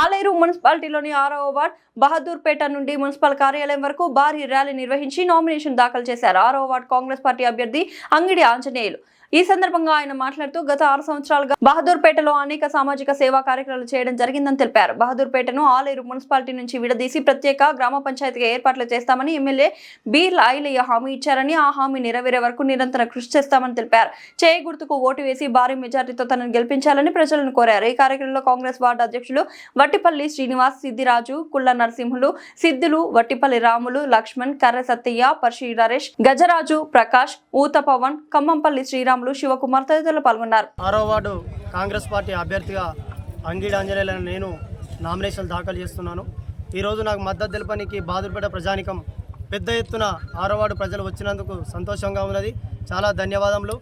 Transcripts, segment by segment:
ఆలేరు మున్సిపాలిటీలోని ఆరవ వార్డ్ బహదూర్పేట నుండి మున్సిపల్ కార్యాలయం వరకు భారీ ర్యాలీ నిర్వహించి నామినేషన్ దాఖలు చేశారు. ఆరవ వార్డ్ కాంగ్రెస్ పార్టీ అభ్యర్థి అంగిడి ఆంజనేయులు. ఈ సందర్భంగా ఆయన మాట్లాడుతూ గత ఆరు సంవత్సరాలుగా బహదూర్పేటలో అనేక సామాజిక సేవా కార్యక్రమాలు చేయడం జరిగిందని తెలిపారు. బహదూర్పేటను ఆలేరు మున్సిపాలిటీ నుంచి విడదీసి ప్రత్యేక గ్రామ పంచాయతీగా ఏర్పాట్లు చేస్తామని ఎమ్మెల్యే బీర్ల ఐలయ్య హామీ ఇచ్చారని ఆ హామీ నెరవేరే వరకు నిరంతర కృషి చేస్తామని తెలిపారు. చేయి గుర్తుకు ఓటు వేసి భారీ మెజార్టీతో తనను గెలిపించాలని ప్రజలను కోరారు. ఈ కార్యక్రమంలో కాంగ్రెస్ వార్డు అధ్యక్షులు వట్టిపల్లి శ్రీనివాస్ సిద్దిరాజు కుళ్ళ నరసింహులు సిద్ధులు వట్టిపల్లి రాములు లక్ష్మణ్ కర్ర సత్తయ్య పర్షి నరేష్ గజరాజు ప్రకాష్ ఊత పవన్ శ్రీరామ్ శ్రీరాములు శివకుమార్ తదితరులు పాల్గొన్నారు. ఆరో వార్డు కాంగ్రెస్ పార్టీ అభ్యర్థిగా అంగిడి ఆంజనేయులను నేను నామినేషన్ దాఖలు చేస్తున్నాను. ఈరోజు నాకు మద్దతు తెలపనికి బాదుర్పేట ప్రజానికం పెద్ద ఎత్తున ఆరోవాడు ప్రజలు వచ్చినందుకు సంతోషంగా ఉన్నది. చాలా ధన్యవాదములు.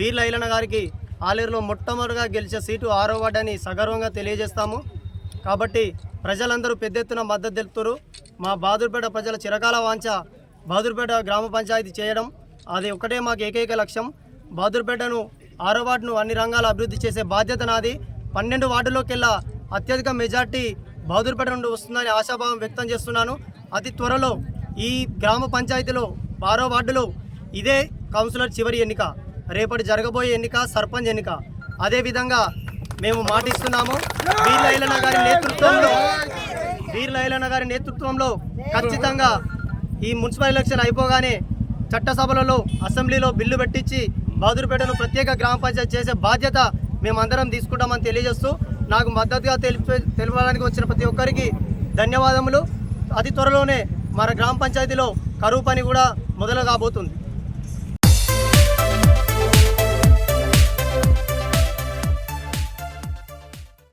బీర్ల ఐలన్న గారికి ఆలేరులో మొట్టమొదటిగా గెలిచే సీటు ఆరోవాడు అని సగర్వంగా తెలియజేస్తాము. కాబట్టి ప్రజలందరూ పెద్ద ఎత్తున మద్దతు తెలుపుతారు. మా బాదుర్పేట ప్రజల చిరకాల వాంఛ బాదుర్పేట గ్రామ పంచాయతీ చేయడం అది ఒకటే మాకు ఏకైక లక్ష్యం. బాదుర్పేటను ఆరో వార్డును అన్ని రంగాల అభివృద్ధి చేసే బాధ్యత నాది. పన్నెండు వార్డులోకెల్లా అత్యధిక మెజార్టీ బహదూర్పేట నుండి వస్తుందని ఆశాభావం వ్యక్తం చేస్తున్నాను. అతి త్వరలో ఈ గ్రామ పంచాయతీలో ఆరో వార్డులో ఇదే కౌన్సిలర్ చివరి ఎన్నిక రేపటి జరగబోయే ఎన్నిక సర్పంచ్ ఎన్నిక. అదేవిధంగా మేము మాటిస్తున్నాము. వీర్ లైలన్న గారి నేతృత్వంలో వీర్ లైలన్న గారి నేతృత్వంలో ఖచ్చితంగా ఈ మున్సిపల్ ఎలక్షన్ అయిపోగానే చట్టసభలలో అసెంబ్లీలో బిల్లు పెట్టించి బహదూర్పేటను ప్రత్యేక గ్రామ పంచాయతీ చేసే బాధ్యత మేమందరం తీసుకుంటామని తెలియజేస్తూ నాకు మద్దతుగా తెలిపే తెలపడానికి వచ్చిన ప్రతి ఒక్కరికి ధన్యవాదములు. అతి త్వరలోనే మన గ్రామ పంచాయతీలో కరువు పని కూడా మొదలు కాబోతుంది.